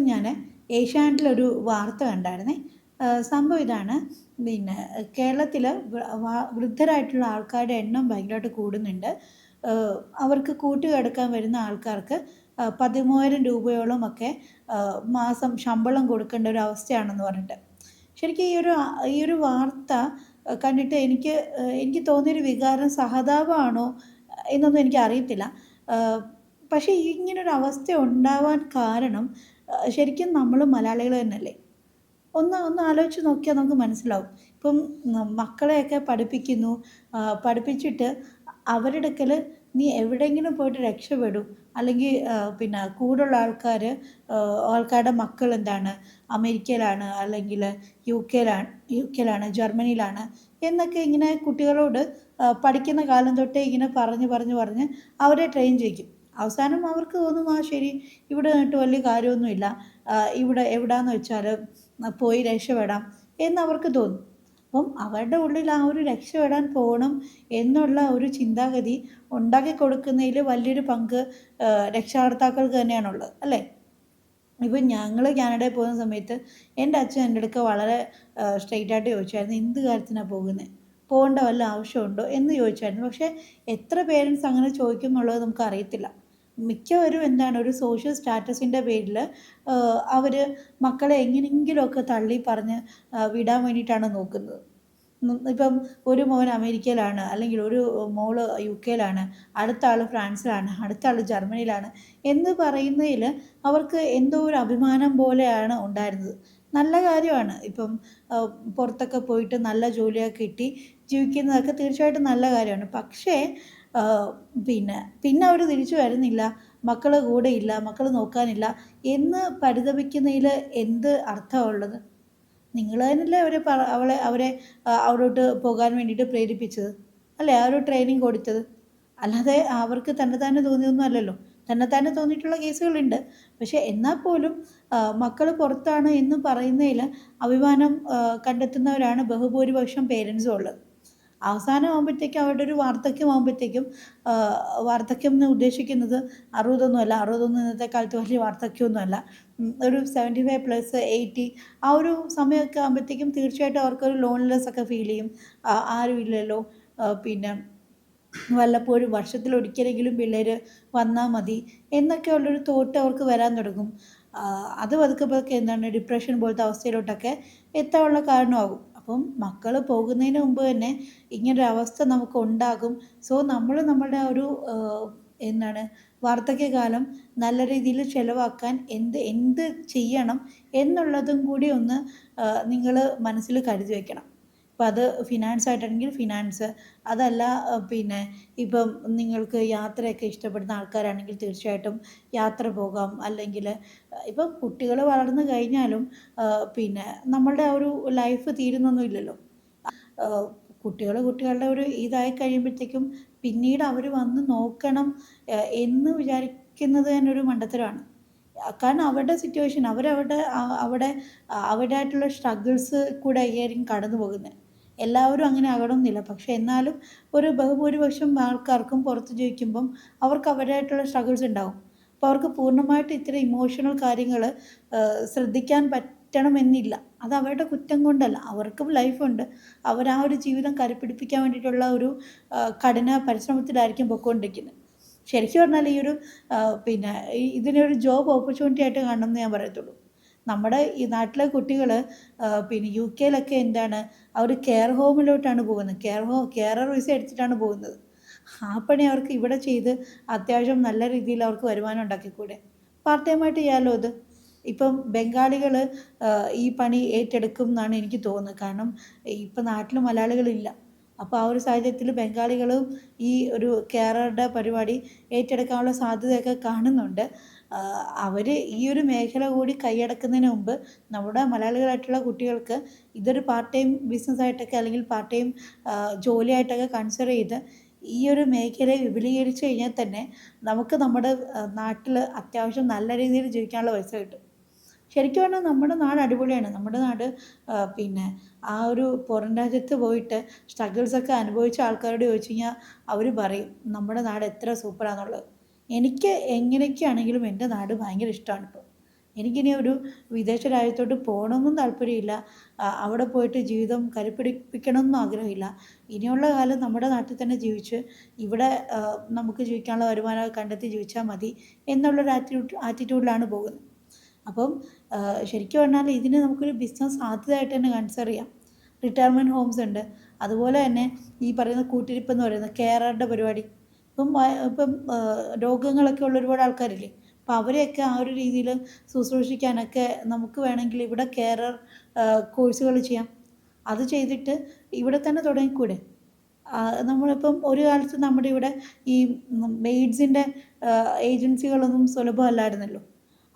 ഞാൻ ഏഷ്യാനെറ്റിലൊരു വാർത്ത കണ്ടായിരുന്നേ. സംഭവം ഇതാണ്. പിന്നെ കേരളത്തിൽ വൃദ്ധരായിട്ടുള്ള ആൾക്കാരുടെ എണ്ണം ഭയങ്കരമായിട്ട് കൂടുന്നുണ്ട്. അവർക്ക് കൂട്ടുകിടക്കാൻ വരുന്ന ആൾക്കാർക്ക് പതിമൂവായിരം രൂപയോളം ഒക്കെ മാസം ശമ്പളം കൊടുക്കേണ്ട ഒരു അവസ്ഥയാണെന്ന് പറഞ്ഞിട്ട്. ശരിക്കും ഈ ഒരു ഈ ഒരു വാർത്ത കണ്ടിട്ട് എനിക്ക് എനിക്ക് തോന്നിയൊരു വികാരം സഹതാപമാണോ എന്നൊന്നും എനിക്ക് അറിയത്തില്ല പക്ഷേ ഇങ്ങനൊരു അവസ്ഥ ഉണ്ടാവാൻ കാരണം ശരിക്കും നമ്മൾ മലയാളികൾ തന്നെയല്ലേ? ഒന്ന് ഒന്ന് ആലോചിച്ച് നോക്കിയാൽ നമുക്ക് മനസ്സിലാവും. ഇപ്പം മക്കളെയൊക്കെ പഠിപ്പിക്കുന്നു. പഠിപ്പിച്ചിട്ട് അവരുടെ അടുക്കൽ നീ എവിടെയെങ്കിലും പോയിട്ട് രക്ഷപ്പെടും. അല്ലെങ്കിൽ പിന്നെ കൂടുള്ള ആൾക്കാർ ആൾക്കാരുടെ മക്കൾ എന്താണ്? അമേരിക്കയിലാണ് അല്ലെങ്കിൽ യു കെയിലാണ് യു കെയിലാണ് ജർമ്മനിയിലാണ് എന്നൊക്കെ ഇങ്ങനെ കുട്ടികളോട് പഠിക്കുന്ന കാലം തൊട്ടേ ഇങ്ങനെ പറഞ്ഞ് പറഞ്ഞ് പറഞ്ഞ് അവരെ ട്രെയിൻ ചെയ്യിക്കും. അവസാനം അവർക്ക് തോന്നും ആ ശരി ഇവിടെ നിന്നിട്ട് വലിയ കാര്യമൊന്നുമില്ല. ഇവിടെ എവിടെയാന്ന് വെച്ചാൽ പോയി രക്ഷപ്പെടാം. എന്നവർക്ക് തോന്നും. അപ്പം അവരുടെ ഉള്ളിൽ ആ ഒരു രക്ഷപ്പെടാൻ പോകണം എന്നുള്ള ഒരു ചിന്താഗതി ഉണ്ടാക്കി കൊടുക്കുന്നതിൽ വലിയൊരു പങ്ക് രക്ഷാകർത്താക്കൾക്ക് തന്നെയാണുള്ളത് അല്ലേ? ഇപ്പം ഞങ്ങൾ കാനഡയിൽ പോകുന്ന സമയത്ത് എന്റെ അച്ഛൻ എന്റെ അടുക്ക വളരെ സ്ട്രെയിറ്റ് ആയിട്ട് ചോദിച്ചായിരുന്നു എന്ത് കാര്യത്തിനാണ് പോകുന്നത് പോകേണ്ട വല്ല ആവശ്യമുണ്ടോ? എന്ന് ചോദിച്ചായിരുന്നു. പക്ഷേ എത്ര പേരൻസ് അങ്ങനെ ചോദിക്കും എന്നുള്ളത് നമുക്ക് അറിയത്തില്ല. മിക്കവരും എന്താണ് ഒരു സോഷ്യൽ സ്റ്റാറ്റസിന്റെ പേരിൽ അവർ മക്കളെ എങ്ങനെയെങ്കിലുമൊക്കെ തള്ളി പറഞ്ഞ് വിടാൻ വേണ്ടിയിട്ടാണ് നോക്കുന്നത്. ഇപ്പം ഒരു മോൻ അമേരിക്കയിലാണ് അല്ലെങ്കിൽ ഒരു മോൾ യു കെയിലാണ് അടുത്ത ആൾ ഫ്രാൻസിലാണ് അടുത്ത ആൾ ജർമ്മനിയിലാണ് എന്ന് പറയുന്നതിൽ അവർക്ക് എന്തോ ഒരു അഭിമാനം പോലെയാണ് ഉണ്ടായിരുന്നത്. നല്ല കാര്യമാണ്. ഇപ്പം പുറത്തൊക്കെ പോയിട്ട് നല്ല ജോലിയൊക്കെ കിട്ടി ജീവിക്കുന്നതൊക്കെ തീർച്ചയായിട്ടും നല്ല കാര്യമാണ്. പക്ഷേ പിന്നെ പിന്നെ അവർ തിരിച്ചു വരുന്നില്ല. മക്കൾ ഇല്ല മക്കൾ നോക്കാനില്ല എന്ന് പരിതപിക്കുന്നതിൽ എന്ത് അർത്ഥമുള്ളത്? നിങ്ങൾ തന്നെയല്ലേ അവരെ അവളെ അവരെ അവിടോട്ട് പോകാൻ വേണ്ടിയിട്ട് പ്രേരിപ്പിച്ചത്? അല്ലേ? ആ ഒരു ട്രെയിനിങ് കൊടുത്തത്. അല്ലാതെ അവർക്ക് തന്നെ തന്നെ തോന്നിയൊന്നും അല്ലല്ലോ. തന്നെ തന്നെ തോന്നിയിട്ടുള്ള കേസുകളുണ്ട്. പക്ഷേ എന്നാൽ പോലും മക്കൾ പുറത്താണ് എന്ന് പറയുന്നതിൽ അഭിമാനം കണ്ടെത്തുന്നവരാണ് ബഹുഭൂരിപക്ഷം പേരൻസും ഉള്ളത്. അവസാനം ആകുമ്പോഴത്തേക്കും അവരുടെ ഒരു വാർദ്ധക്യം ആകുമ്പോഴത്തേക്കും വാർദ്ധക്യം എന്ന് ഉദ്ദേശിക്കുന്നത് അറുപതൊന്നുമല്ല. അറുപതൊന്നും ഇന്നത്തെ കാലത്ത് വലിയ വാർദ്ധക്യമൊന്നുമല്ല. ഒരു സെവന്റി ഫൈവ് പ്ലസ് എയ്റ്റി ആ ഒരു സമയമൊക്കെ ആകുമ്പോഴത്തേക്കും തീർച്ചയായിട്ടും അവർക്കൊരു ലോൺലെസ് ഒക്കെ ഫീൽ ചെയ്യും. ആരും ഇല്ലല്ലോ. പിന്നെ വല്ലപ്പോഴും വർഷത്തിലൊരിക്കലെങ്കിലും പിള്ളേർ വന്നാൽ മതി എന്നൊക്കെയുള്ളൊരു തോട്ട് അവർക്ക് വരാൻ തുടങ്ങും. അത് പതുക്കെ പതുക്കെ എന്താണ് ഡിപ്രഷൻ പോലത്തെ അവസ്ഥയിലോട്ടൊക്കെ എത്താനുള്ള കാരണമാകും. അപ്പം മക്കൾ പോകുന്നതിന് മുമ്പ് തന്നെ ഇങ്ങനൊരു അവസ്ഥ നമുക്ക് ഉണ്ടാകും സോ നമ്മൾ നമ്മുടെ ഒരു എന്താണ് വാർദ്ധക്യകാലം നല്ല രീതിയിൽ ചിലവാക്കാൻ എന്ത് എന്ത് ചെയ്യണം എന്നുള്ളതും കൂടി ഒന്ന് നിങ്ങൾ മനസ്സിൽ കരുതി വയ്ക്കണം ഇപ്പം അത് ഫിനാൻസ് ആയിട്ടാണെങ്കിൽ ഫിനാൻസ് അതല്ല പിന്നെ ഇപ്പം നിങ്ങൾക്ക് യാത്രയൊക്കെ ഇഷ്ടപ്പെടുന്ന ആൾക്കാരാണെങ്കിൽ തീർച്ചയായിട്ടും യാത്ര പോകാം. അല്ലെങ്കിൽ ഇപ്പം കുട്ടികൾ വളർന്നു കഴിഞ്ഞാലും പിന്നെ നമ്മളുടെ ഒരു ലൈഫ് തീരുന്നൊന്നുമില്ലല്ലോ കുട്ടികൾ കുട്ടികളുടെ ഒരു ഇതായി കഴിയുമ്പോഴത്തേക്കും പിന്നീട് അവർ വന്ന് നോക്കണം എന്ന് വിചാരിക്കുന്നത് തന്നെ ഒരു മണ്ടത്തരമാണ്. കാരണം അവരുടെ സിറ്റുവേഷൻ അവരവരുടെ അവിടെ അവരുടേതായിട്ടുള്ള സ്ട്രഗിൾസ് കൂടെ ആയിരിക്കും കടന്നു പോകുന്നത് എല്ലാവരും അങ്ങനെ ആകണമെന്നില്ല പക്ഷേ എന്നാലും ഒരു ബഹുഭൂരിപക്ഷം ആൾക്കാർക്കും പുറത്ത് ജീവിക്കുമ്പം അവർക്ക് അവരായിട്ടുള്ള സ്ട്രഗിൾസ് ഉണ്ടാവും. അപ്പോൾ അവർക്ക് പൂർണമായിട്ട് ഇത്തരം ഇമോഷണൽ കാര്യങ്ങൾ ശ്രദ്ധിക്കാൻ പറ്റണമെന്നില്ല. അത് അവരുടെ കുറ്റം കൊണ്ടല്ല. അവർക്കും ലൈഫുണ്ട് അവർ ആ ഒരു ജീവിതം കരുപ്പിടിപ്പിക്കാൻ വേണ്ടിയിട്ടുള്ള ഒരു കഠിന പരിശ്രമത്തിലായിരിക്കും പൊയ്ക്കൊണ്ടിരിക്കുന്നത് ശരിക്കും പറഞ്ഞാൽ ഈ ഒരു പിന്നെ ഇതിനൊരു ജോബ് ഓപ്പർച്യൂണിറ്റി ആയിട്ട് കാണണം എന്ന് ഞാൻ പറയത്തുള്ളൂ. നമ്മുടെ ഈ നാട്ടിലെ കുട്ടികൾ പിന്നെ യു കെയിലൊക്കെ എന്താണ് അവർ കെയർ ഹോമിലോട്ടാണ് പോകുന്നത്. കെയർ ഹോം കെയറർ വിസ എടുത്തിട്ടാണ് പോകുന്നത്. ആ പണി അവർക്ക് ഇവിടെ ചെയ്ത് അത്യാവശ്യം നല്ല രീതിയിൽ അവർക്ക് വരുമാനം ഉണ്ടാക്കിക്കൂടെ? പാർട്ട് ടൈമായിട്ട് ചെയ്യാമല്ലോ അത് ഇപ്പം ബംഗാളികൾ ഈ പണി ഏറ്റെടുക്കും എന്നാണ് എനിക്ക് തോന്നുന്നത്. കാരണം ഇപ്പം നാട്ടിൽ മലയാളികളില്ല. അപ്പോൾ ആ ഒരു സാഹചര്യത്തിൽ ബംഗാളികളും ഈ ഒരു കെയറുടെ പരിപാടി ഏറ്റെടുക്കാനുള്ള സാധ്യതയൊക്കെ കാണുന്നുണ്ട്. അവർ ഈ ഒരു മേഖല കൂടി കൈയടക്കുന്നതിന് മുമ്പ് നമ്മുടെ മലയാളികളായിട്ടുള്ള കുട്ടികൾക്ക് ഇതൊരു പാർട്ട് ടൈം ബിസിനസ്സായിട്ടൊക്കെ അല്ലെങ്കിൽ പാർട്ട് ടൈം ജോലിയായിട്ടൊക്കെ കൺസിഡർ ചെയ്ത് ഈ ഒരു മേഖലയെ വിപുലീകരിച്ച് കഴിഞ്ഞാൽ തന്നെ നമുക്ക് നമ്മുടെ നാട്ടിൽ അത്യാവശ്യം നല്ല രീതിയിൽ ജീവിക്കാനുള്ള പൈസ കിട്ടും. ശരിക്കും പറഞ്ഞാൽ നമ്മുടെ നാട് അടിപൊളിയാണ്. നമ്മുടെ നാട് പിന്നെ ആ ഒരു പുറം രാജ്യത്ത് പോയിട്ട് സ്ട്രഗിൾസൊക്കെ അനുഭവിച്ച ആൾക്കാരോട് ചോദിച്ചു കഴിഞ്ഞാൽ അവർ പറയും നമ്മുടെ നാട് എത്ര സൂപ്പറാണെന്നുള്ളത് എനിക്ക് എങ്ങനെയൊക്കെയാണെങ്കിലും എന്റെ നാട് ഭയങ്കര ഇഷ്ടമാണ് ഇപ്പോൾ എനിക്കിനി ഒരു വിദേശ രാജ്യത്തോട്ട് പോകണമെന്നും താല്പര്യമില്ല. അവിടെ പോയിട്ട് ജീവിതം കരുപ്പിടിപ്പിക്കണമെന്നും ആഗ്രഹമില്ല. ഇനിയുള്ള കാലം നമ്മുടെ നാട്ടിൽ തന്നെ ജീവിച്ച് ഇവിടെ നമുക്ക് ജീവിക്കാനുള്ള വരുമാനം കണ്ടെത്തി ജീവിച്ചാൽ മതി എന്നുള്ളൊരു ആറ്റിറ്റ്യൂഡ് ആറ്റിറ്റ്യൂഡിലാണ് പോകുന്നത്. അപ്പം ശരിക്കും പറഞ്ഞാൽ ഇതിന് നമുക്കൊരു ബിസിനസ് സാധ്യതയായിട്ട് തന്നെ കൺസിഡർ ചെയ്യാം. റിട്ടയർമെന്റ് ഹോംസ് ഉണ്ട്. അതുപോലെ തന്നെ ഈ പറയുന്ന കൂട്ടിരിപ്പ് എന്ന് പറയുന്നത് കെയറുടെ പരിപാടി. ഇപ്പം ഇപ്പം രോഗങ്ങളൊക്കെ ഉള്ള ഒരുപാട് ആൾക്കാരില്ലേ? അപ്പം അവരെയൊക്കെ ആ ഒരു രീതിയിൽ ശുശ്രൂഷിക്കാനൊക്കെ നമുക്ക് വേണമെങ്കിൽ ഇവിടെ കെയറർ കോഴ്സുകൾ ചെയ്യാം. അത് ചെയ്തിട്ട് ഇവിടെ തന്നെ തുടങ്ങിക്കൂടെ? നമ്മളിപ്പം ഒരു കാലത്ത് നമ്മുടെ ഇവിടെ ഈ മെയ്ഡ്സിന്റെ ഏജൻസികളൊന്നും സുലഭമല്ലായിരുന്നല്ലോ.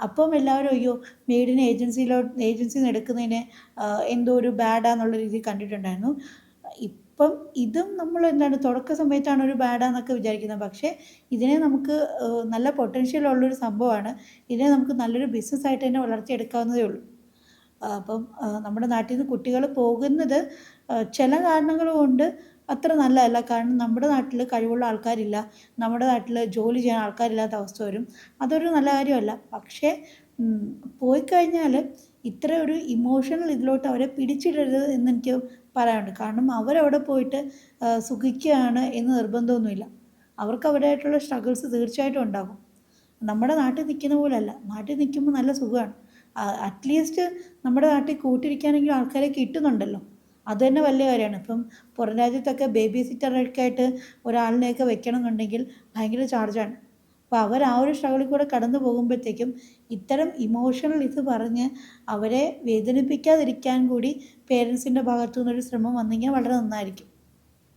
അപ്പം എല്ലാവരും അയ്യോ മെയ്ഡിനെ ഏജൻസിയിലോ ഏജൻസിയിൽ നിന്ന് എടുക്കുന്നതിനെ എന്തോ ഒരു ബാഡാന്നുള്ള രീതിയിൽ കണ്ടിട്ടുണ്ടായിരുന്നു. ഇപ്പം ഇതും നമ്മൾ എന്താണ് തുടക്ക സമയത്താണ് ഒരു ബാഡാന്നൊക്കെ വിചാരിക്കുന്നത്. പക്ഷേ ഇതിനെ നമുക്ക് നല്ല പൊട്ടൻഷ്യൽ ഉള്ളൊരു സംഭവമാണ്. ഇതിനെ നമുക്ക് നല്ലൊരു ബിസിനസ് ബിസിനസ്സായിട്ട് തന്നെ വളർത്തിയെടുക്കാവുന്നതേ ഉള്ളൂ. അപ്പം നമ്മുടെ നാട്ടിൽ നിന്ന് കുട്ടികൾ പോകുന്നത് ചില കാരണങ്ങൾ കൊണ്ട് അത്ര നല്ലതല്ല. കാരണം നമ്മുടെ നാട്ടിൽ കഴിവുള്ള ആൾക്കാരില്ല. നമ്മുടെ നാട്ടിൽ ജോലി ചെയ്യാൻ ആൾക്കാരില്ലാത്ത അവസ്ഥ വരും. അതൊരു നല്ല കാര്യമല്ല. പക്ഷേ പോയി കഴിഞ്ഞാൽ ഇത്ര ഒരു ഇമോഷണൽ ഇതിലോട്ട് അവരെ പിടിച്ചിടരുത് എന്ന് എനിക്ക് പറയാനുണ്ട്. കാരണം അവരവിടെ പോയിട്ട് സുഖിക്കുകയാണ് എന്ന് നിർബന്ധമൊന്നുമില്ല. അവർക്ക് അവരായിട്ടുള്ള സ്ട്രഗിൾസ് തീർച്ചയായിട്ടും ഉണ്ടാകും. നമ്മുടെ നാട്ടിൽ നിൽക്കുന്ന പോലെയല്ല നാട്ടിൽ നിൽക്കുമ്പോൾ നല്ല സുഖമാണ്. അറ്റ്ലീസ്റ്റ് നമ്മുടെ നാട്ടിൽ കൂട്ടിരിക്കാനെങ്കിലും ആൾക്കാരെ കിട്ടുന്നുണ്ടല്ലോ. അത് തന്നെ വലിയ കാര്യമാണ്. ഇപ്പം പുറം രാജ്യത്തൊക്കെ ബേബി സിറ്ററൊക്കെ ആയിട്ട് ഒരാളിനെയൊക്കെ വെക്കണം എന്നുണ്ടെങ്കിൽ ഭയങ്കര ചാർജാണ് അപ്പോൾ അവർ ആ ഒരു സ്ട്രഗിളിൽ കൂടെ കടന്നു പോകുമ്പോഴത്തേക്കും ഇത്തരം ഇമോഷണൽ ഇത് പറഞ്ഞ് അവരെ വേദനിപ്പിക്കാതിരിക്കാൻ കൂടി പേരൻസിന്റെ ഭാഗത്തു നിന്നൊരു ശ്രമം വന്നെങ്കിൽ വളരെ നന്നായിരിക്കും.